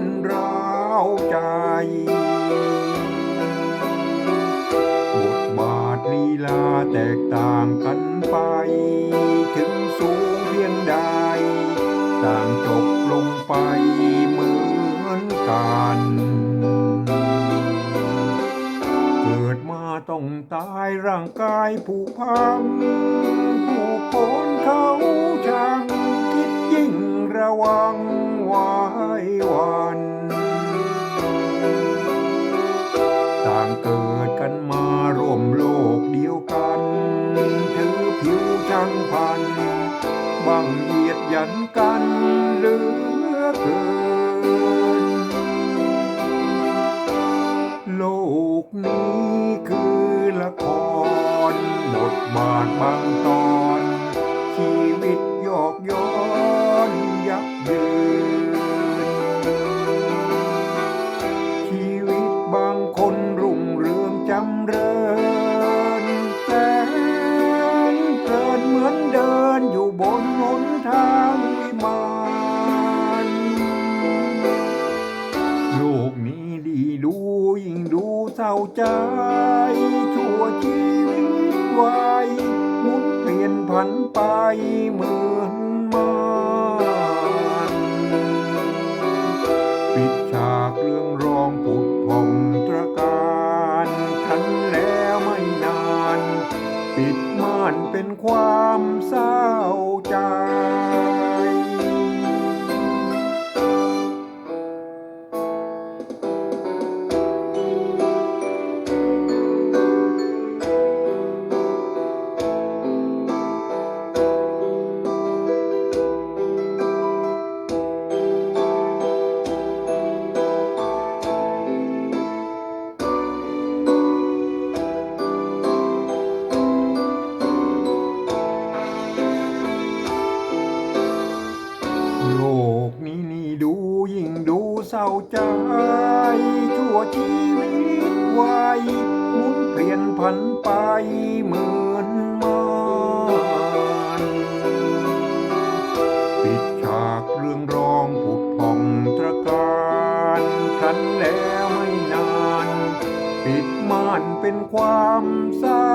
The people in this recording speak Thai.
นร้าวใจ บทบาทลีลาแตกต่างกันไป ถึงสูงเพียงใด ต่างจบลงไปเหมือนกัน เกิดมาต้องตายร่างกายผุพังผู้คนเขาช่างคิดยิ่งระวัง ผิวช่างพัน บังเหยียดยันกันเหลือเกิน โลกนี้คือละครบทบาทบางตอน ใจ ชั่วชีวิตวายหมุนเปลี่ยนผันไปเหมือนมานปิดฉากเรื่องรองผุดผ่องตรการทันแล้วไม่นาน ปิดม่านเป็นความเศร้าใจ เศร้าใจ ชั่วชีวิตวายหมุนเปลี่ยนผันไปเหมือนมานปิดฉากเรื่องร้องผุดผ่องตระการครั้นแล้วไม่นาน ปิดม่านเป็นความเศร้า